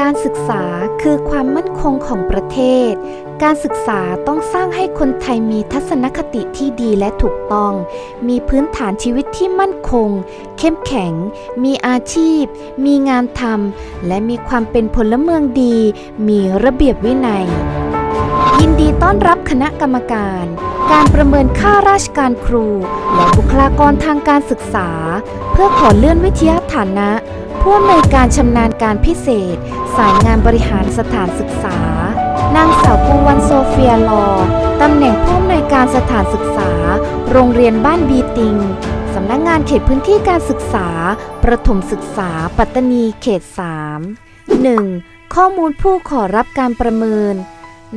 การศึกษาคือความมั่นคงของประเทศ การศึกษาต้องสร้างให้คนไทยมีทัศนคติที่ดีและถูกต้อง มีพื้นฐานชีวิตที่มั่นคง เข้มแข็ง มีอาชีพ มีงานทำ และมีความเป็นพลเมืองดี มีระเบียบวินัย ยินดีต้อนรับคณะกรรมการ การประเมินค่าราชการครู และบุคลากรทางการศึกษา เพื่อขอเลื่อนวิทยาฐานะ ผู้อำนวยการชำนาญการพิเศษ สายงานบริหารสถานศึกษา นางสาวปูวันโซเฟียลอ ตำแหน่งผู้อำนวยการสถานศึกษา โรงเรียนบ้านบีติง สำนักงงานเขตพื้นที่การศึกษา ประถมศึกษา ปัตตานีเขต 3 1. ข้อมูลผู้ขอรับการประเมิน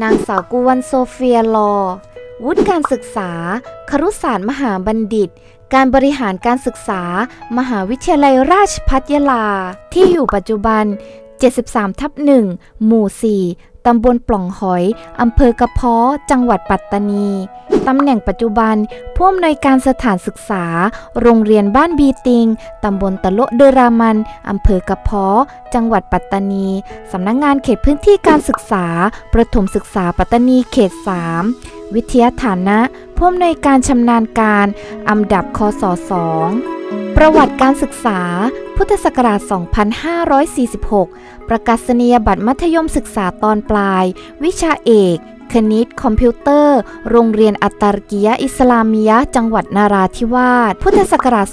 นางสาวกุวันโซเฟียลอวุฒิการศึกษา ครุศาสตร์มหาบัณฑิต การบริหารการศึกษา มหาวิทยาลัยราชภัฏยาลา ที่อยู่ปัจจุบัน 73 ทับ1หมู่ 4 ตำบลปล่องหอย อำเภอกระเพาะ จังหวัดปัตตานี ตำแหน่งปัจจุบัน ผู้อำนวยการสถานศึกษา โรงเรียนบ้านบีติง ตำบลตะโลเดรามัน อำเภอกระเพาะ จังหวัดปัตตานี สำนักงงานเขตพื้นที่การศึกษา ประถมศึกษาปัตตานีเขต 3 วิทยาฐานะผู้อำนวยการชำนาญการอันดับคศ2ประวัติการศึกษา พุทธศักราช 2546 ประกาศนียบัตรมัธยมศึกษาตอนปลาย วิชาเอก คณิต คอมพิวเตอร์ โรงเรียนอัตตารกิยะอิสลามียะจังหวัดนาราธิวาส พุทธศักราช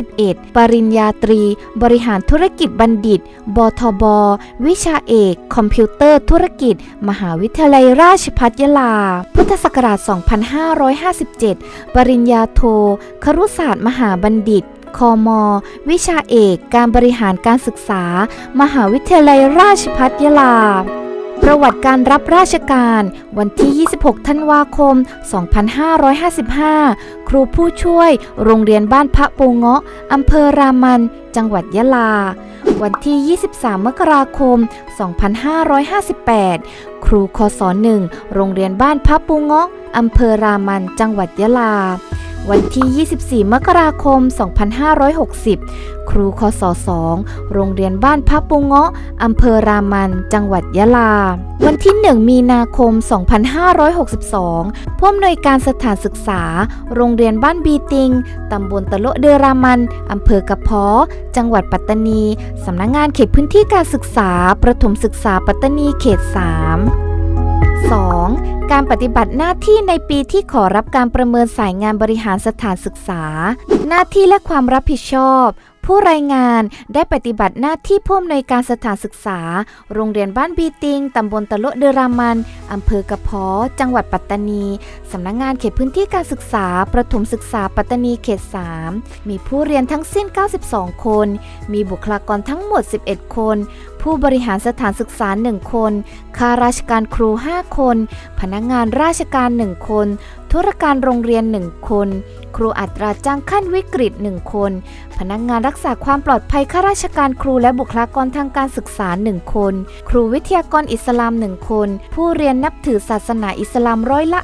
2551 ปริญญาตรี บริหารธุรกิจบัณฑิต บทบ วิชาเอก คอมพิวเตอร์ธุรกิจ มหาวิทยาลัยราชภัฏยาลา พุทธศักราช 2557 ปริญญาโท ครุศาสตร์ มหาบัณฑิตคอมวิชาเอก การบริหารการศึกษา มหาวิทยาลัยราชภัฏยาลา ประวัติการรับราชการ วันที่ 26 ธันวาคม 2555 ครูผู้ช่วย โรงเรียนบ้านพระปูเงาะอำเภอรามัน จังหวัดยะลา วันที่ 23 มกราคม 2558 ครูคศ1โรงเรียนบ้านพระปูเงาะอำเภอรามัน จังหวัดยะลา วันที่ 24 มกราคม 2560 ครูคศ2โรงเรียนบ้านพระปูเงาะอำเภอรามัน จังหวัดยะลา วันที่ 1 มีนาคม 2562 ผู้อำนวยการสถานศึกษา โรงเรียนบ้านบีติง ตำบลตะโลเดอรามันอำเภอกระเพาะ จังหวัดปัตตานี สำนักงงานเขตพื้นที่การศึกษา ประถมศึกษาปัตตานีเขต 3 2. การปฏิบัติหน้าที่ในปีที่ขอรับการประเมินสายงานบริหารสถานศึกษา หน้าที่และความรับผิดชอบ ผู้รายงานได้ปฏิบัติหน้าที่ผู้อำนวยการสถานศึกษา โรงเรียนบ้านบีติง ตำบลตะโลเดรามัน อำเภอกระเพาะจังหวัดปัตตานี สำนักงงานเขตพื้นที่การศึกษา ประถมศึกษาปัตตานีเขต 3 มีผู้เรียนทั้งสิ้น 92 คน มีบุคลากรทั้งหมด 11 คน ผู้บริหารสถานศึกษา 1 คน ข้าราชการครู 5 คน พนักงานราชการ 1 คน ธุรการโรงเรียน 1 คน ครูอัตราจ้างขั้นวิกฤต 1 คน พนักงานรักษาความปลอดภัยข้าราชการครูและบุคลากรทางการศึกษา 1 คน ครูวิทยากรอิสลาม 1 คน ผู้เรียนนับถือศาสนาอิสลามร้อยละ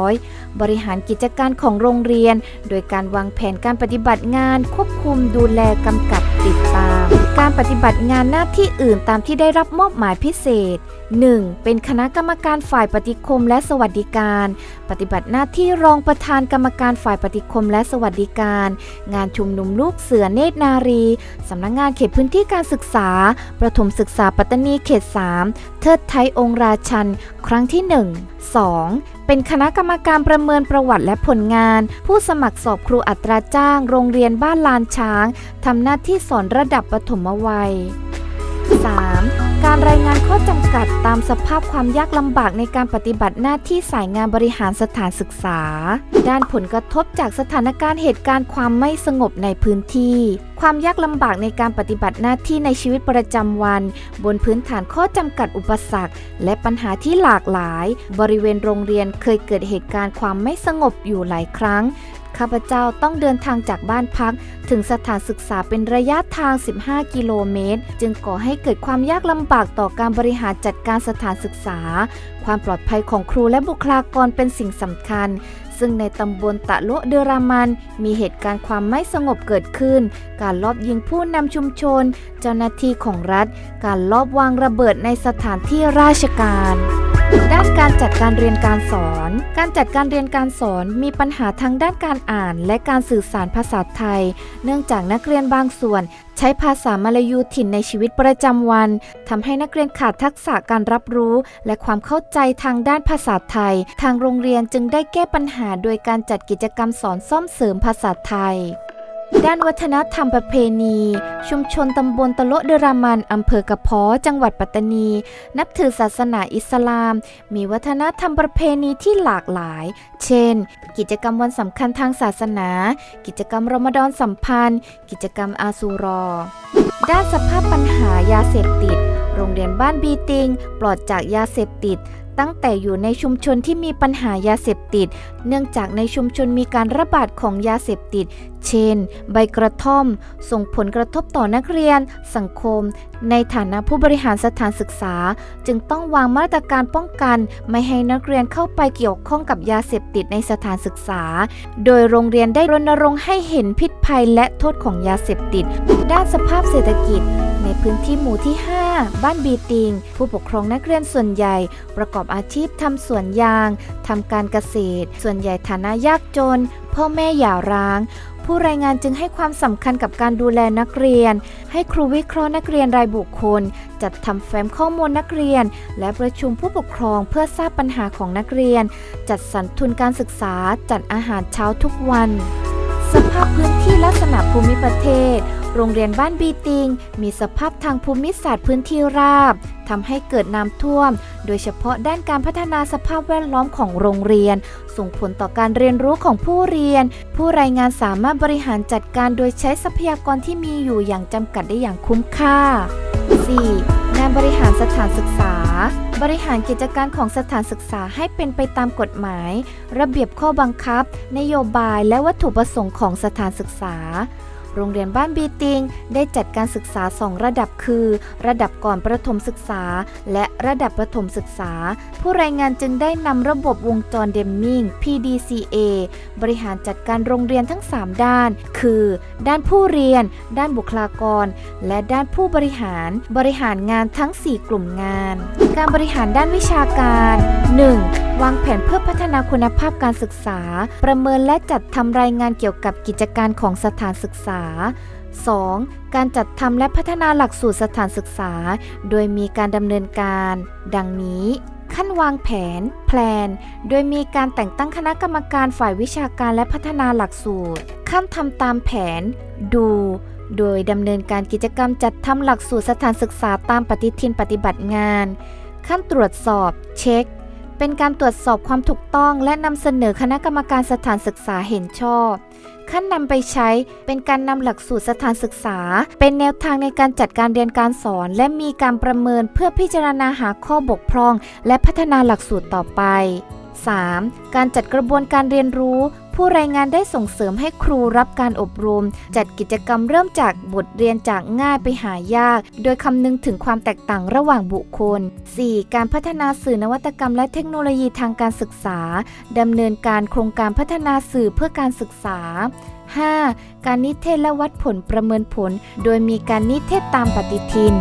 100 บริหารกิจการของโรงเรียน โดยการวางแผนการปฏิบัติงาน ควบคุมดูแลกำกับติดตาม การปฏิบัติงานหน้าที่อื่นตามที่ได้รับมอบหมายพิเศษ 1. เป็นคณะกรรมการฝ่ายปฏิคมและสวัสดิการ ปฏิบัติหน้าที่รองประธานกรรมการฝ่ายปฏิคมและสวัสดิการ งานชุมนุมลูกเสือเนตรนารี สำนักงงานเขตพื้นที่การศึกษา ประถมศึกษาปัตตานีเขต 3 เทิดไทยองค์ราชัน ครั้งที่ 1 2. เป็นคณะกรรมการประเมินประวัติและผลงาน ผู้สมัครสอบครูอัตราจ้าง โรงเรียนบ้านลานช้างทำหน้าที่สอนระดับปฐมวัย 3. การรายงานข้อจำกัดตามสภาพความยากลำบากในการปฏิบัติหน้าที่สายงานบริหารสถานศึกษา ด้านผลกระทบจากสถานการณ์เหตุการณ์ความไม่สงบในพื้นที่ ความยากลำบากในการปฏิบัติหน้าที่ในชีวิตประจำวัน บนพื้นฐานข้อจำกัดอุปสรรค และปัญหาที่หลากหลาย บริเวณโรงเรียนเคยเกิดเหตุการณ์ความไม่สงบอยู่หลายครั้ง ข้าพเจ้าต้องเดินทางจากบ้านพัก ถึงสถานศึกษาเป็นระยะทาง 15 กิโลเมตร จึงก่อให้เกิดความยากลำบากต่อการบริหารจัดการสถานศึกษา ความปลอดภัยของครูและบุคลากรเป็นสิ่งสำคัญ ซึ่งในตำบลตะโลเดรามัน มีเหตุการณ์ความไม่สงบเกิดขึ้น การลอบยิงผู้นำชุมชน เจ้าหน้าที่ของรัฐ การลอบวางระเบิดในสถานที่ราชการ ด้านการจัดการเรียนการสอน การจัดการเรียนการสอนมีปัญหาทั้งด้านการอ่านและการสื่อสารภาษาไทย เนื่องจากนักเรียนบางส่วน ใช้ภาษามลายูถิ่นในชีวิตประจำวันทำให้นักเรียนขาดทักษะการรับรู้ และความเข้าใจทางด้านภาษาไทย ทางโรงเรียนจึงได้แก้ปัญหาโดยการจัดกิจกรรมสอนซ่อมเสริมภาษาไทย ด้านวัฒนธรรมประเพณี ชุมชนตำบลตะโลเดรามันอำเภอกระเพาะจังหวัดปัตตานี นับถือศาสนาอิสลาม มีวัฒนธรรมประเพณีที่หลากหลาย เช่น กิจกรรมวันสำคัญทางศาสนา กิจกรรมรอมฎอนสัมพันธ์ กิจกรรมอาซูรอ ด้านสภาพปัญหายาเสพติด โรงเรียนบ้านบีติง ปลอดจากยาเสพติดตั้งแต่อยู่ในชุมชนที่มีปัญหายาเสพติด เนื่องจากในชุมชนมีการระบาดของยาเสพติด เช่น ใบกระท่อม ส่งผลกระทบต่อนักเรียน สังคม ในฐานะผู้บริหารสถานศึกษา จึงต้องวางมาตรการป้องกัน ไม่ให้นักเรียนเข้าไปเกี่ยวข้องกับยาเสพติดในสถานศึกษา โดยโรงเรียนได้รณรงค์ให้เห็นพิษภัยและโทษของยาเสพติด ด้านสภาพเศรษฐกิจในพื้นที่หมู่ที่ 5 บ้านบีติง ผู้ปกครองนักเรียนส่วนใหญ่ ประกอบอาชีพทำสวนยาง ทำการเกษตร ส่วนใหญ่ฐานะยากจน พ่อแม่หย่าร้าง ผู้รายงานจึงให้ความสำคัญกับการดูแลนักเรียน ให้ครูวิเคราะห์นักเรียนรายบุคคล จัดทำแฟ้มข้อมูลนักเรียน และประชุมผู้ปกครองเพื่อทราบปัญหาของนักเรียน จัดสรรทุนการศึกษา จัดอาหารเช้าทุกวัน สภาพพื้นที่ลักษณะภูมิประเทศ โรงเรียนบ้านบีติง มีสภาพทางภูมิศาสตร์พื้นที่ราบทำให้เกิดน้ำท่วม โดยเฉพาะด้านการพัฒนาสภาพแวดล้อมของโรงเรียน ส่งผลต่อการเรียนรู้ของผู้เรียน ผู้รายงานสามารถบริหารจัดการโดยใช้ทรัพยากรที่มีอยู่อย่างจำกัดได้อย่างคุ้มค่า 4. งานบริหารสถานศึกษา บริหารกิจการของสถานศึกษาให้เป็นไปตามกฎหมาย ระเบียบข้อบังคับ นโยบายและวัตถุประสงค์ของสถานศึกษา โรงเรียนบ้านบีติง ได้จัดการศึกษา 2 ระดับคือ ระดับก่อนประถมศึกษา และระดับประถมศึกษา ผู้รายงานจึงได้นำระบบวงจรเดมมิง PDCA บริหารจัดการโรงเรียนทั้ง 3 ด้าน คือ ด้านผู้เรียน ด้านบุคลากร และด้านผู้บริหาร บริหารงานทั้ง 4 กลุ่มงานการบริหารด้านวิชาการ 1. วางแผนเพื่อพัฒนาคุณภาพการศึกษา ประเมินและจัดทำรายงานเกี่ยวกับกิจการของสถานศึกษา 2. การจัดทำและพัฒนาหลักสูตรสถานศึกษา โดยมีการดำเนินการ ดังนี้ ขั้นวางแผน แพลน โดยมีการแต่งตั้งคณะกรรมการฝ่ายวิชาการและพัฒนาหลักสูตร ขั้นทำตามแผน ดู โดยดำเนินการกิจกรรมจัดทำหลักสูตรสถานศึกษาตามปฏิทินปฏิบัติงาน ขั้นตรวจสอบ เช็ค เป็นการตรวจสอบความถูกต้องและนำเสนอคณะกรรมการสถานศึกษาเห็นชอบ ขั้นนำไปใช้เป็นการนำหลักสูตรสถานศึกษา เป็นแนวทางในการจัดการเรียนการสอน และมีการประเมินเพื่อพิจารณาหาข้อบกพร่อง และพัฒนาหลักสูตรต่อไป 3. การจัดกระบวนการเรียนรู้ ผู้รายงานได้ส่งเสริมให้ครูรับการอบรม จัดกิจกรรมเริ่มจากบทเรียนจากง่ายไปหายาก โดยคำนึงถึงความแตกต่างระหว่างบุคคล 4. การพัฒนาสื่อนวัตกรรมและเทคโนโลยีทางการศึกษาดำเนินการโครงการพัฒนาสื่อเพื่อการศึกษา 5. การนิเทศและวัดผลประเมินผล โดยมีการนิเทศตามปฏิทิน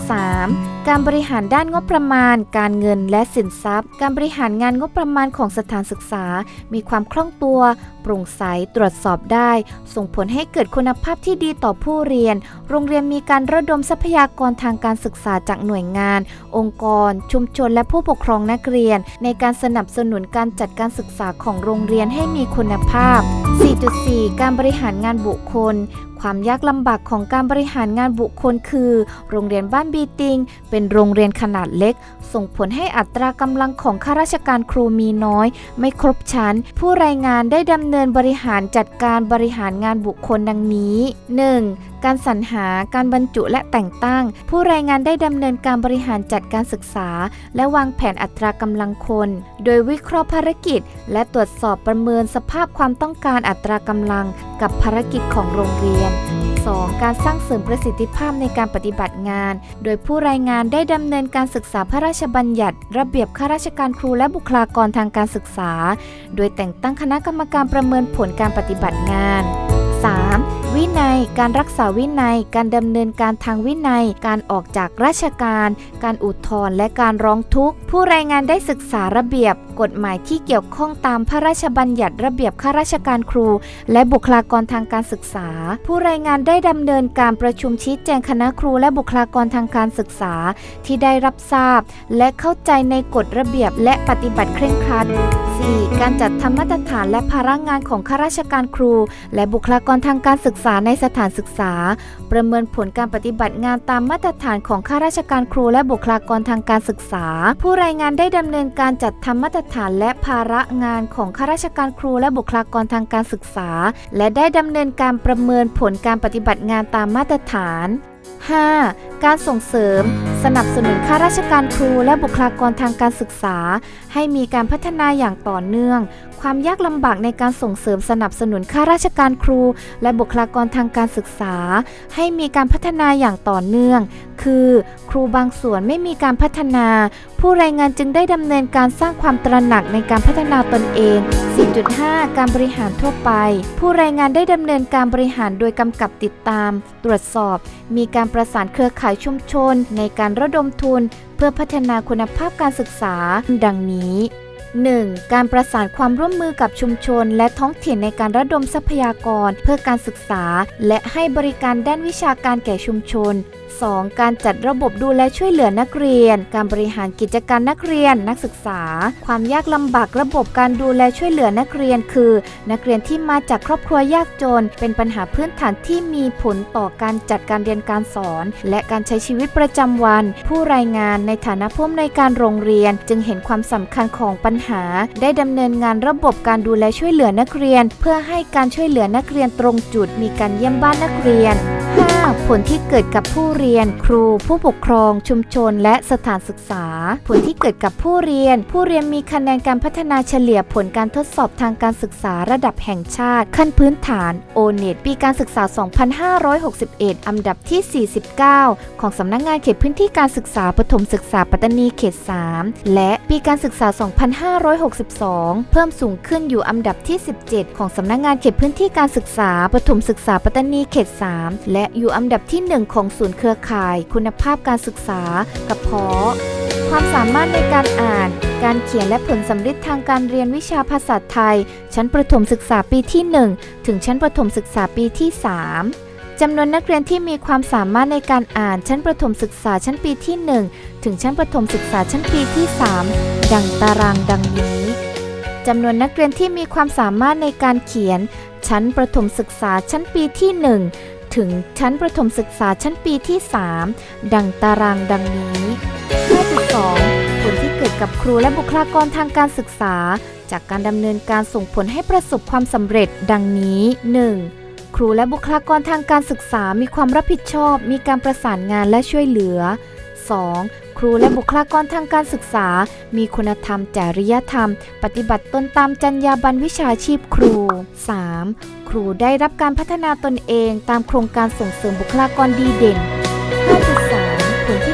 4.3 การบริหารด้านงบประมาณ การเงินและสินทรัพย์ การบริหารงานงบประมาณของสถานศึกษา มีความคล่องตัว โปร่งใส ตรวจสอบได้ ส่งผลให้เกิดคุณภาพที่ดีต่อผู้เรียน โรงเรียนมีการระดมทรัพยากรทางการศึกษาจากหน่วยงาน องค์กร ชุมชน และผู้ปกครองนักเรียน ในการสนับสนุนการจัดการศึกษาของโรงเรียนให้มีคุณภาพ 4.4การบริหารงานบุคคล ความยากลำบากของการบริหารงานบุคคลคือ โรงเรียนบ้านบีติง เป็นโรงเรียนขนาดเล็ก ส่งผลให้อัตรากำลังของข้าราชการครูมีน้อย ไม่ครบชั้น ผู้รายงานได้ดำเนินบริหารจัดการบริหารงานบุคคลดังนี้ 1. การสรรหา การบรรจุและแต่งตั้ง ผู้รายงานได้ดำเนินการบริหารจัดการศึกษา และวางแผนอัตรากำลังคน โดยวิเคราะห์ภารกิจ และตรวจสอบประเมินสภาพความต้องการอัตรากำลัง กับภารกิจของโรงเรียน 2. การสร้างเสริมประสิทธิภาพในการปฏิบัติงาน โดยผู้รายงานได้ดำเนินการศึกษาพระราชบัญญัติ ระเบียบข้าราชการครูและบุคลากรทางการศึกษา โดยแต่งตั้งคณะกรรมการประเมินผลการปฏิบัติงาน 3. วินัย การรักษาวินัย การดำเนินการทางวินัย การออกจากราชการ การอุทธรณ์และการร้องทุกข์ ผู้รายงานได้ศึกษาระเบียบ กฎหมายที่เกี่ยวข้องตามพระราชบัญญัติระเบียบข้าราชการครู และบุคลากรทางการศึกษา ผู้รายงานได้ดำเนินการประชุมชี้แจงคณะครูและบุคลากรทางการศึกษา ที่ได้รับทราบ และเข้าใจในกฎระเบียบและปฏิบัติเคร่งครัด 4. การจัดทำมาตรฐานและภาระงานของข้าราชการครู และบุคลากรทางการศึกษาในสถานศึกษา ประเมินผลการปฏิบัติงานตามมาตรฐานของข้าราชการครู และบุคลากรทางการศึกษา ผู้รายงานได้ดำเนินการจัดทำมาตรฐานและภาระงานของข้าราชการครูและบุคลากรทางการศึกษา และได้ดำเนินการประเมินผลการปฏิบัติงานตามมาตรฐาน 5. การส่งเสริม สนับสนุนข้าราชการครูและบุคลากรทางการศึกษา ให้มีการพัฒนาอย่างต่อเนื่อง ความยากลำบากในการส่งเสริมสนับสนุนข้าราชการครู และบุคลากรทางการศึกษา ให้มีการพัฒนาอย่างต่อเนื่อง คือ ครูบางส่วนไม่มีการพัฒนา ผู้รายงานจึงได้ดำเนินการสร้างความตระหนักในการพัฒนาตนเอง 4.5 การบริหารทั่วไป ผู้รายงานได้ดำเนินการบริหารโดยกำกับติดตาม ตรวจสอบ มีการประสานเครือข่ายชุมชน ในการระดมทุน พื่อพัฒนาคุณภาพการศึกษา ดังนี้ 1. การประสานความร่วมมือกับชุมชน และท้องถิ่นในการระดมทรัพยากร เพื่อการศึกษา และให้บริการด้านวิชาการแก่ชุมชน 2. การจัดระบบดูแลช่วยเหลือนักเรียน การบริหารกิจการนักเรียน นักศึกษา ความยากลำบากระบบการดูแลช่วยเหลือนักเรียน คือ นักเรียนที่มาจากครอบครัวยากจน เป็นปัญหาพื้นฐานที่มีผลต่อการจัดการเรียนการสอน และการใช้ชีวิตประจำวัน ผู้รายงานในฐานะผู้อำนวยการโรงเรียน จึงเห็นความสำคัญของปัญหา ได้ดำเนินงานระบบการดูแลช่วยเหลือนักเรียน เพื่อให้การช่วยเหลือนักเรียนตรงจุดมีการเยี่ยมบ้านนักเรียน 5. ผลที่เกิดกับผู้เรียน ครู ผู้ปกครอง ชุมชน และสถานศึกษา ผลที่เกิดกับผู้เรียน ผู้เรียนมีคะแนนการพัฒนาเฉลี่ยผลการทดสอบทางการศึกษาระดับแห่งชาติ ขั้นพื้นฐาน o n e t ปีการศึกษา 2561 อันดับที่ 49 ของสำนักงงานเขตพื้นที่การศึกษาปฐมศึกษาปัตตานีเขต 3 และปีการศึกษา 2562 เพิ่มสูงขึ้นอยู่อันดับที่ 17 ของสำนักงงานเขตพื้นที่การศึกษาปฐมศึกษาปัตตานีเขต 3 และอยู่อันดับที่ 1 ของศูนย์เครือข่าย คุณภาพการศึกษากระเพาะความสามารถในการอ่าน การเขียนและผลสำเร็จทางการเรียนวิชาภาษาไทย ชั้นประถมศึกษาปีที่ 1 ถึงชั้นประถมศึกษาปีที่ 3จำนวนนักเรียนที่มีความสามารถในการอ่านชั้นประถมศึกษาชั้นปีที่ 1 ถึงชั้นประถมศึกษาชั้นปีที่ 3 ดังตารางดังนี้จำนวนนักเรียนที่มีความสามารถในการเขียน ชั้นประถมศึกษาชั้นปีที่ 1 ถึงชั้นประถมศึกษาชั้นปีที่ 3 ดังตารางดังนี้5.2ผลที่เกิดกับครูและบุคลากรทางการศึกษา จากการดำเนินการส่งผลให้ประสบความสำเร็จ ดังนี้ 1. ครูและบุคลากรทางการศึกษามีความรับผิดชอบ มีการประสานงานและช่วยเหลือ 2. ครูและบุคลากรทางการศึกษา มีคุณธรรม จริยธรรม ปฏิบัติตนตามจรรยาบรรณวิชาชีพครู 3. ครูได้รับการพัฒนาตนเองตามโครงการส่งเสริมบุคลากรดีเด่น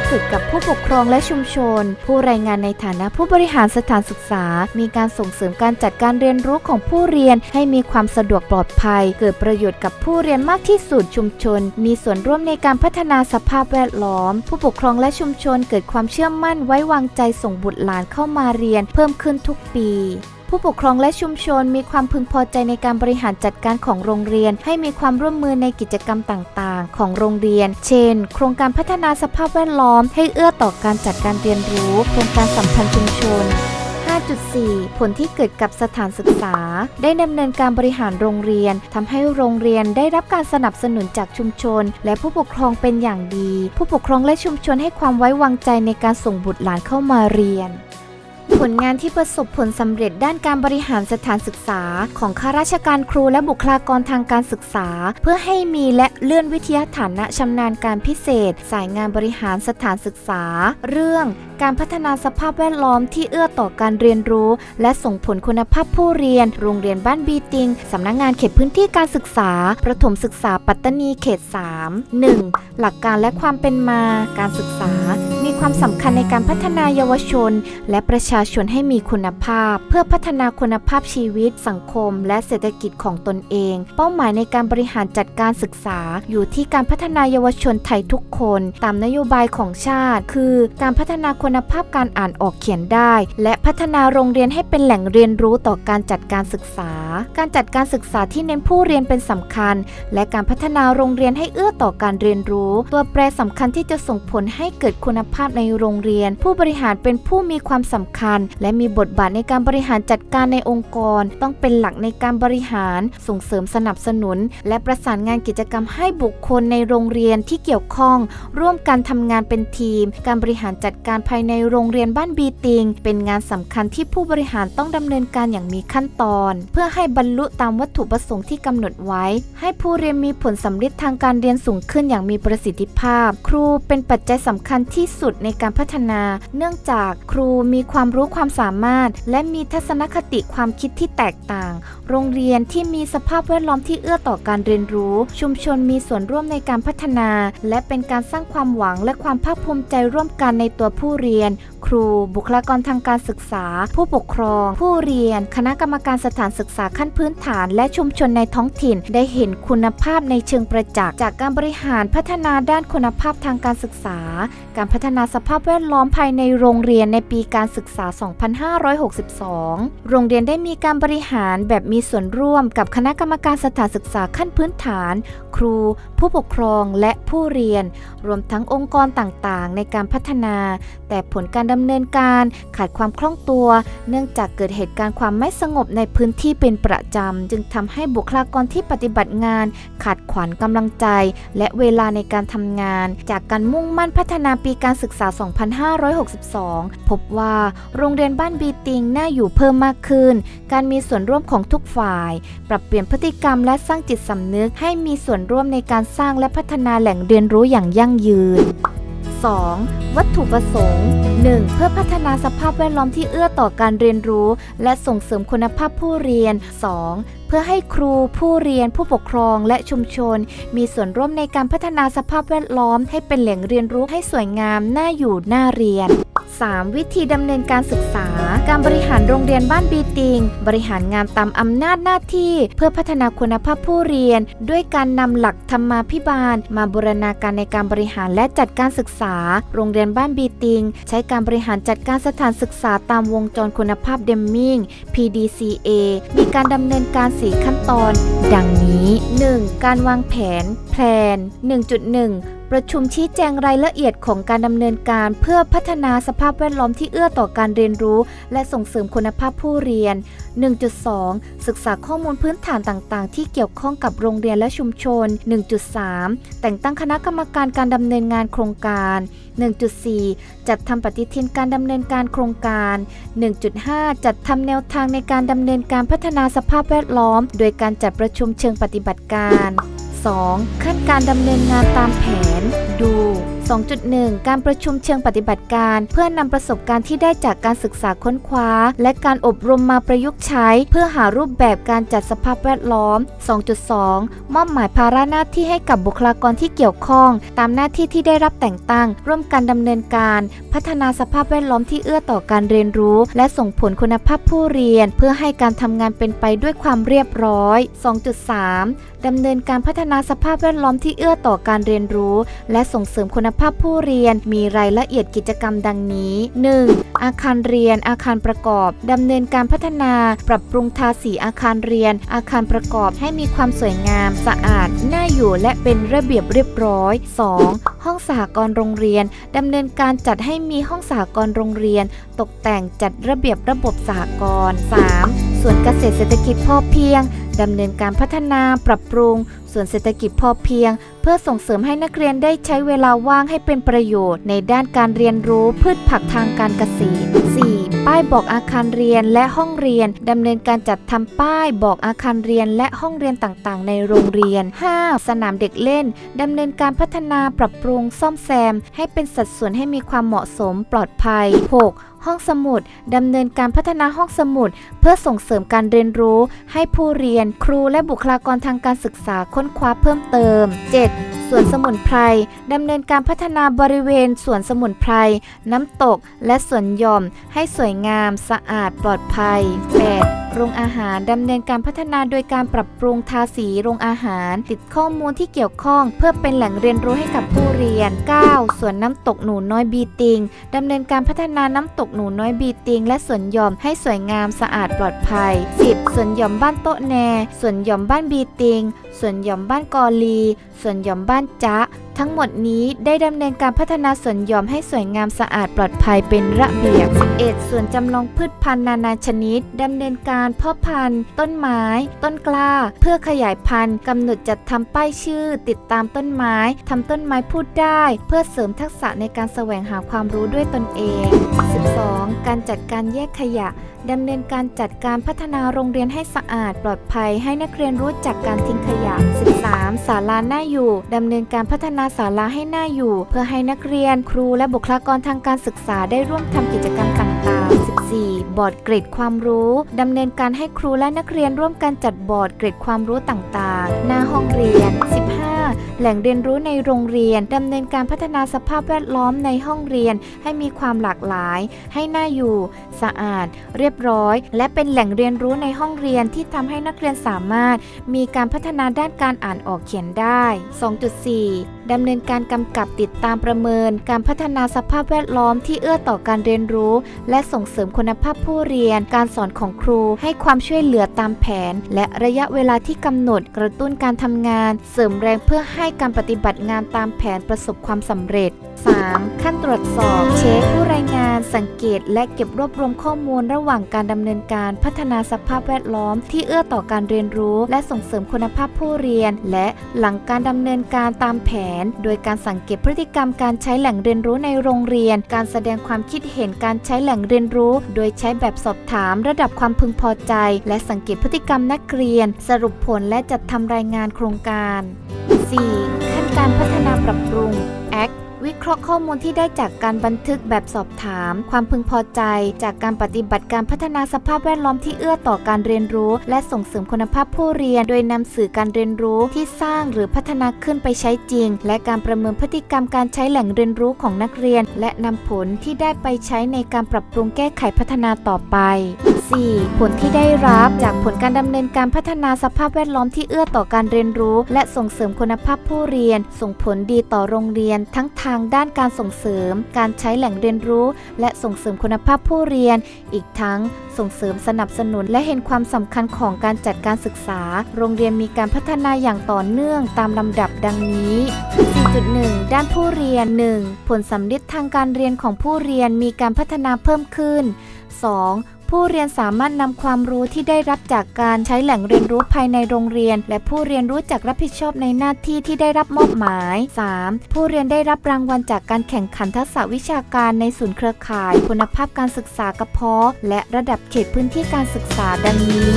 5.3ผลที่เกิดกับผู้ปกครองและชุมชน ผู้รายงานในฐานะผู้บริหารสถานศึกษา มีการส่งเสริมการจัดการเรียนรู้ของผู้เรียน ให้มีความสะดวกปลอดภัย เกิดประโยชน์กับผู้เรียนมากที่สุดชุมชน มีส่วนร่วมในการพัฒนาสภาพแวดล้อม ผู้ปกครองและชุมชนเกิดความเชื่อมั่นไว้วางใจส่งบุตรหลานเข้ามาเรียน เพิ่มขึ้นทุกปี ผู้ปกครองและชุมชนมีความพึงพอใจในการบริหารจัดการของโรงเรียน ให้มีความร่วมมือในกิจกรรมต่างๆ ของโรงเรียน เช่น โครงการพัฒนาสภาพแวดล้อม ให้เอื้อต่อการจัดการเรียนรู้ โครงการสัมพันธ์ชุมชน5.4 ผลที่เกิดกับสถานศึกษา ได้ดำเนินการบริหารโรงเรียนทำให้โรงเรียนได้รับการสนับสนุนจากชุมชน และผู้ปกครองเป็นอย่างดี ผู้ปกครองและชุมชนให้ความไว้วางใจในการส่งบุตรหลานเข้ามาเรียน ผลงานที่ประสบผลสำเร็จด้านการบริหารสถานศึกษา ของข้าราชการครูและบุคลากรทางการศึกษา เพื่อให้มีและเลื่อนวิทยาฐานะชำนาญการพิเศษ สายงานบริหารสถานศึกษา เรื่องการพัฒนาสภาพแวดล้อมที่เอื้อต่อการเรียนรู้ และส่งผลคุณภาพผู้เรียน โรงเรียนบ้านบีติง สำนักงานเขตพื้นที่การศึกษา ประถมศึกษาปัตตานีเขต 3 1. หลักการและความเป็นมา การศึกษา มีความสำคัญในการพัฒนายาวชน และประชาาชนให้มีคุณภาพ เพื่อพัฒนาคุณภาพชีวิต สังคม และเศรษฐกิจของตนเอง เป้าหมายในการบริหารจัดการศึกษา อยู่ที่การพัฒนาเยาวชนไทยทุกคน ตามนโยบายของชาติ คือ การพัฒนาคุณภาพการอ่านออกเขียนได้ และพัฒนาโรงเรียนให้เป็นแหล่งเรียนรู้ต่อการจัดการศึกษา การจัดการศึกษาที่เน้นผู้เรียนเป็นสำคัญ และการพัฒนาโรงเรียนให้เอื้อต่อการเรียนรู้ ตัวแปรสำคัญที่จะส่งผลให้เกิดคุณภาพในโรงเรียน ผู้บริหารเป็นผู้มีความสำคัญและมีบทบาทในการบริหารจัดการในองค์กร ต้องเป็นหลักในการบริหาร ส่งเสริมสนับสนุน และประสานงานกิจกรรมให้บุคคลในโรงเรียนที่เกี่ยวข้อง ร่วมกันทำงานเป็นทีม การบริหารจัดการภายในโรงเรียนบ้านบีติง เป็นงานสำคัญที่ผู้บริหารต้องดำเนินการอย่างมีขั้นตอน เพื่อให้บรรลุตามวัตถุประสงค์ที่กำหนดไว้ ให้ผู้เรียนมีผลสำลิดทางการเรียนสูงขึ้นอย่างมีประสิทธิภาพ ครูเป็นปัจจัยสำคัญที่สุดในการพัฒนา เนื่องจากครูมีความรูู้้ความสามารถ และมีทัศนคติความคิดที่แตกต่าง โรงเรียนที่มีสภาพแวดล้อมที่เอื้อต่อการเรียนรู้ ชุมชนมีส่วนร่วมในการพัฒนา และเป็นการสร้างความหวังและความภาคภูมิใจร่วมกันในตัวผู้เรียน ครู บุคลากรทางการศึกษา ผู้ปกครอง ผู้เรียน คณะกรรมการสถานศึกษาขั้นพื้นฐาน และชุมชนในท้องถิ่น ได้เห็นคุณภาพในเชิงประจักษ์จากการบริหารพัฒนาด้านคุณภาพทางการศึกษา การพัฒนาสภาพแวดล้อมภายในโรงเรียนในปีการศึกษา2562 โรงเรียนได้มีการบริหารแบบมีส่วนร่วมกับคณะกรรมการสถานศึกษาขั้นพื้นฐาน ครู ผู้ปกครองและผู้เรียน รวมทั้งองค์กรต่างๆ ในการพัฒนา แต่ผลการดำเนินการขาดความคล่องตัว เนื่องจากเกิดเหตุการณ์ความไม่สงบในพื้นที่เป็นประจำ จึงทำให้บุคลากรที่ปฏิบัติงาน ขาดขวัญกำลังใจ และเวลาในการทำงาน จากการมุ่งมั่นพัฒนาปีการศึกษา 2562 พบว่าโรงเรียนบ้านบีติงน่าอยู่เพิ่มมากขึ้น การมีส่วนร่วมของทุกฝ่าย ปรับเปลี่ยนพฤติกรรมและสร้างจิตสำนึก ให้มีส่วนร่วมในการสร้างและพัฒนาแหล่งเรียนรู้อย่างยั่งยืน 2. วัตถุประสงค์ 1. เพื่อพัฒนาสภาพแวดล้อมที่เอื้อต่อการเรียนรู้ และส่งเสริมคุณภาพผู้เรียน 2. เพื่อให้ครูผู้เรียนผู้ปกครองและชุมชน มีส่วนร่วมในการพัฒนาสภาพแวดล้อมให้เป็นแหล่งเรียนรู้ให้สวยงามน่าอยู่น่าเรียน 3. วิธีดำเนินการศึกษา การบริหารโรงเรียนบ้านบีติง บริหารงานตามอำนาจหน้าที่ เพื่อพัฒนาคุณภาพผู้เรียน ด้วยการนำหลักธรรมาภิบาล มาบูรณาการในการบริหารและจัดการศึกษา โรงเรียนบ้านบีติง ใช้การบริหารจัดการสถานศึกษาตามวงจรคุณภาพเดมมิง PDCA มีการดำเนินการ4ขั้นตอน ดังนี้ 1. การวางแผนแพลน1.1 ประชุมชี้แจงรายละเอียดของการดำเนินการ เพื่อพัฒนาสภาพแวดล้อมที่เอื้อต่อการเรียนรู้ และส่งเสริมคุณภาพผู้เรียน 1.2 ศึกษาข้อมูลพื้นฐานต่างๆ ที่เกี่ยวข้องกับโรงเรียนและชุมชน 1.3 แต่งตั้งคณะกรรมการการดำเนินงานโครงการ 1.4 จัดทำปฏิทินการดำเนินการโครงการ 1.5 จัดทำแนวทางในการดำเนินการพัฒนาสภาพแวดล้อม โดยการจัดประชุมเชิงปฏิบัติการ 2. ขั้นการดำเนินงานตามแผน ดู 2.1 การประชุมเชิงปฏิบัติการ เพื่อนำประสบการณ์ที่ได้จากการศึกษาค้นคว้า และการอบรมมาประยุกต์ใช้ เพื่อหารูปแบบการจัดสภาพแวดล้อม 2.2 มอบหมายภาระหน้าที่ให้กับบุคลากรที่เกี่ยวข้อง ตามหน้าที่ที่ได้รับแต่งตั้ง ร่วมกันดำเนินการ พัฒนาสภาพแวดล้อมที่เอื้อต่อการเรียนรู้ และส่งผลคุณภาพผู้เรียน เพื่อให้การทำงานเป็นไปด้วยความเรียบร้อย 2.3ดำเนินการพัฒนาสภาพแวดล้อมที่เอื้อต่อการเรียนรู้ และส่งเสริมคุณภาพผู้เรียนมีรายละเอียดกิจกรรมดังนี้ 1. อาคารเรียน อาคารประกอบ ดำเนินการพัฒนา ปรับปรุงทาสีอาคารเรียน อาคารประกอบให้มีความสวยงาม สะอาด น่าอยู่และเป็นระเบียบเรียบร้อย 2. ห้องสหกรณ์โรงเรียน ดำเนินการจัดให้มีห้องสหกรณ์โรงเรียน ตกแต่งจัดระเบียบระบบสหกรณ์ 3. ส่วนเกษตรเศรษฐกิจพอเพียง ดำเนินการพัฒนาปรับปรุง ส่วนเศรษฐกิจพอเพียง เพื่อส่งเสริมให้นักเรียนได้ใช้เวลาว่างให้เป็นประโยชน์ ในด้านการเรียนรู้พืชผักทางการเกษตร 4. ปป้ายบอกอาคารเรียนและห้องเรียนดำเนินการจัดทำป้ายบอกอาคารเรียนและห้องเรียนต่างๆ ในโรงเรียน 5. สนามเด็กเล่นดำเนินการพัฒนาปรับปรุงซ่อมแซม ให้เป็นสัดส่วนให้มีความเหมาะสมปลอดภัย 6. ห้องสมุดดำเนินการพัฒนาห้องสมุด เพื่อส่งเสริมการเรียนรู้ ให้ผู้เรียนครูและบุคลากรทางการศึกษาค้นคว้าเพิ่มเติม 7. สวนสมุนไพรดำเนินการพัฒนาบริเวณสวนสมุนไพรน้ำตกและสวนหย่อม ให้สวยงาม สะอาดปลอดภัย 8. โรงอาหารดำเนินการพัฒนาโดยการปรับปรุงทาสีโรงอาหาร ติดข้อมูลที่เกี่ยวข้อง เพื่อเป็นแหล่งเรียนรู้ให้กับผู้เรียน 9. สวนน้ำตกหนูน้อยบีติงดำเนินการพัฒนาน้ำตกหนูน้อยบีติงและสวนหย่อมให้สวยงามสะอาดปลอดภัย 10. สวนหย่อมบ้านโต๊ะแน สวนหย่อมบ้านบีติง สวนหย่อมบ้านกอลี สวนหย่อมบ้านจ๊ะ ทั้งหมดนี้ได้ดำเนินการพัฒนาสวนหย่อมให้สวยงามสะอาดปลอดภัยเป็นระเบียบ 11. สวนจำลองพืชพันธุ์นานาชนิดดำเนินการเพาะพันธุ์ ต้นไม้ ต้นกล้า เพื่อขยายพันธุ์กำหนดจัดทำป้ายชื่อ ติดตามต้นไม้ทำต้นไม้พูดได้ เพื่อเสริมทักษะในการแสวงหาความรู้ด้วยตนเอง 12. การจัดการแยกขยะ ดำเนินการจัดการพัฒนาโรงเรียนให้สะอาด ปลอดภัย ให้นักเรียนรู้จักการทิ้งขยะ 13. ศาลาหน้าอยู่ดำเนินการพัฒนาศาลาให้หน่าอยู่ เพื่อให้นักเรียนครูและบุคลากรทางการศึกษาได้ร่วมทำกิจกรรมต่างๆ 14. บอร์ดเกรดความรู้ดำเนินการให้ครูและนักเรียนร่วมกันจัดบอร์ดเกรดความรู้ต่างๆ หน้าห้องเรียน 15. แหล่งเรียนรู้ในโรงเรียนดำเนินการพัฒนาสภาพแวดล้อมในห้องเรียน ให้มีความหลากหลาย ให้น่าอยู่ สะอาด เรียบร้อย และเป็นแหล่งเรียนรู้ในห้องเรียนที่ทำให้นักเรียนสามารถ มีการพัฒนาด้านการอ่านออกเขียนได้ 2.4 ดำเนินการกำกับติดตามประเมิน การพัฒนาสภาพแวดล้อมที่เอื้อต่อการเรียนรู้ และส่งเสริมคุณภาพผู้เรียน การสอนของครู ให้ความช่วยเหลือตามแผน และระยะเวลาที่กำหนด กระตุ้นการทำงาน เสริมแรงเพื่อให้การปฏิบัติงานตามแผนประสบความสำเร็จ 3. ขั้นตรวจสอบ เช็คผู้รายงาน สังเกต และเก็บรวบรวมข้อมูลระหว่างการดำเนินการพัฒนาสภาพแวดล้อม ที่เอื้อต่อการเรียนรู้ และส่งเสริมคุณภาพผู้เรียน และหลังการดำเนินการตามแผน โดยการสังเกตพฤติกรรมการใช้แหล่งเรียนรู้ในโรงเรียน การแสดงความคิดเห็นการใช้แหล่งเรียนรู้ โดยใช้แบบสอบถาม ระดับความพึงพอใจ และสังเกตพฤติกรรมนักเรียน สรุปผลและจัดทำรายงานโครงการ 4. ขั้นการพัฒนาปรับปรุง Act วิเคราะห์ข้อมูลที่ได้จากการบันทึกแบบสอบถาม ความพึงพอใจ จากการปฏิบัติการพัฒนาสภาพแวดล้อมที่เอื้อต่อการเรียนรู้ และส่งเสริมคุณภาพผู้เรียน โดยนำสื่อการเรียนรู้ที่สร้างหรือพัฒนาขึ้นไปใช้จริง และการประเมินพฤติกรรมการใช้แหล่งเรียนรู้ของนักเรียน และนำผลที่ได้ไปใช้ในการปรับปรุงแก้ไขพัฒนาต่อไป 4. ผลที่ได้รับจากผลการดำเนินการพัฒนาสภาพแวดล้อมที่เอื้อต่อการเรียนรู้ และส่งเสริมคุณภาพผู้เรียน ส่งผลดีต่อโรงเรียน ทั้งทางด้านการส่งเสริม การใช้แหล่งเรียนรู้ และส่งเสริมคุณภาพผู้เรียน อีกทั้งส่งเสริมสนับสนุนและเห็นความสำคัญของการจัดการศึกษา โรงเรียนมีการพัฒนาอย่างต่อเนื่องตามลำดับดังนี้ 4.1 ด้านผู้เรียน 1. ผลสำลิดทางการเรียนของผู้เรียนมีการพัฒนาเพิ่มขึ้น 2. ผู้เรียนสามารถนำความรู้ที่ได้รับจากการใช้แหล่งเรียนรู้ภายในโรงเรียน และผู้เรียนรู้จักรับผิดชอบในหน้าที่ที่ได้รับมอบหมาย 3. ผู้เรียนได้รับรางวัลจากการแข่งขันทักษะวิชาการในศูนย์เครือข่าย คุณภาพการศึกษากระเพาะ และระดับเขตพื้นที่การศึกษาดังนี้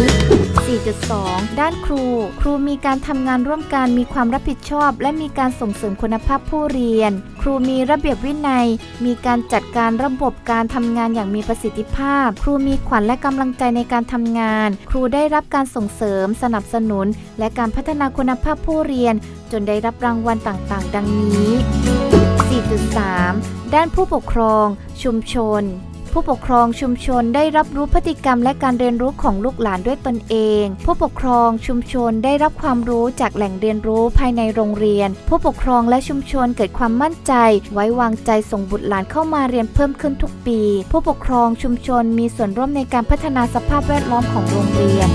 4.2 ด้านครู ครูมีการทำงานร่วมกันมีความรับผิดชอบ และมีการส่งเสริมคุณภาพผู้เรียน ครูมีระเบียบวินัย มีการจัดการระบบการทำงานอย่างมีประสิทธิภาพ ครูมีขวัญและกำลังใจในการทำงาน ครูได้รับการส่งเสริม สนับสนุน และการพัฒนาคุณภาพผู้เรียน จนได้รับรางวัลต่างๆ ดังนี้ 4.3 ด้านผู้ปกครอง ชุมชน ผู้ปกครองชุมชนได้รับรู้พฤติกรรมและการเรียนรู้ของลูกหลานด้วยตนเอง ผู้ปกครองชุมชนได้รับความรู้จากแหล่งเรียนรู้ภายในโรงเรียน ผู้ปกครองและชุมชนเกิดความมั่นใจ ไว้วางใจส่งบุตรหลานเข้ามาเรียนเพิ่มขึ้นทุกปี ผู้ปกครองชุมชนมีส่วนร่วมในการพัฒนาสภาพแวดล้อมของโรงเรียน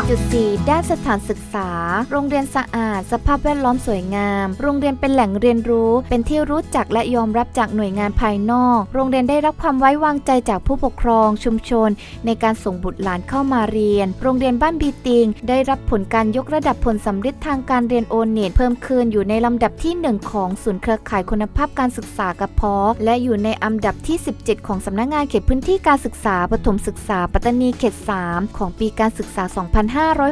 4.4 ด้านสถานศึกษา โรงเรียนสะอาด สภาพแวดล้อมสวยงาม โรงเรียนเป็นแหล่งเรียนรู้ เป็นที่รู้จักและยอมรับจากหน่วยงานภายนอก โรงเรียนได้รับความไว้วางใจจากผู้ปกครองชุมชน ในการส่งบุตรหลานเข้ามาเรียน โรงเรียนบ้านบีติง ได้รับผลการยกระดับผลสำเร็จทางการเรียนโอเน็ตเพิ่มขึ้นอยู่ในลำดับที่ 1 ของศูนย์เครือข่ายคุณภาพการศึกษากระเพาะ และอยู่ในอันดับที่ 17 ของสำนักงานเขตพื้นที่การศึกษาปฐมศึกษาปัตตานีเขต 3 ของปีการศึกษา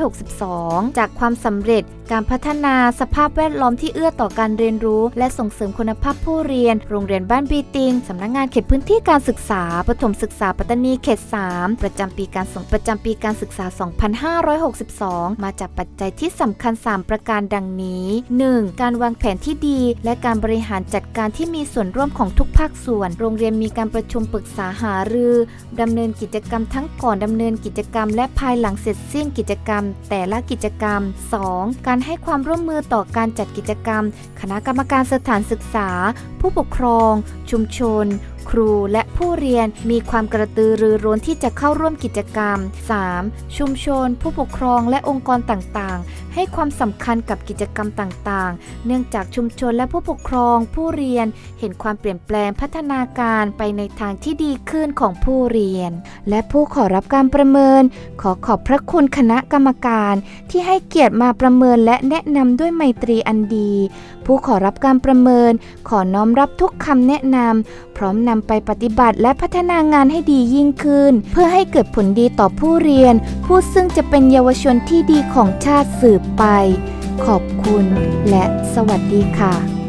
2562 จากความสำเร็จการพัฒนาสภาพแวดล้อมที่เอื้อต่อการเรียนรู้ และส่งเสริมคุณภาพผู้เรียน โรงเรียนบ้านบีติงสำนักงานเขตพื้นที่การศึกษาปฐมศึกษาปัตตานีเขต 3 ประจำปีการส่งประจำปีการศึกษา 2562 มาจากปัจจัยที่สำคัญ 3 ประการดังนี้ 1. การวางแผนที่ดี และการบริหารจัดการที่มีส่วนร่วมของทุกภาคส่วน โรงเรียนมีการประชุมปรึกษาหารือดำเนินกิจกรรมทั้งก่อนดำเนินกิจกรรม และภายหลังเสร็จสิ้นกิจกรรม แต่ละกิจกรรม 2. การให้ความร่วมมือต่อการจัดกิจกรรม คณะกรรมการสถานศึกษา ผู้ปกครอง ชุมชน ครูและผู้เรียนมีความกระตือรือร้นที่จะเข้าร่วมกิจกรรม 3. ชุมชน ผู้ปกครองและองค์กรต่างๆ ให้ความสำคัญกับกิจกรรมต่างๆ เนื่องจากชุมชนและผู้ปกครอง ผู้เรียนเห็นความเปลี่ยนแปลงพัฒนาการไปในทางที่ดีขึ้นของผู้เรียน และผู้ขอรับการประเมิน ขอขอบพระคุณคณะกรรมการที่ให้เกียรติมาประเมินและแนะนำด้วยไมตรีอันดี ผู้ขอรับการประเมิน ขอน้อมรับทุกคำแนะนำพร้อมนำไปปฏิบัติและพัฒนางานให้ดียิ่งขึ้น เพื่อให้เกิดผลดีต่อผู้เรียน ผู้ซึ่งจะเป็นเยาวชนที่ดีของชาติสืบไป ขอบคุณและสวัสดีค่ะ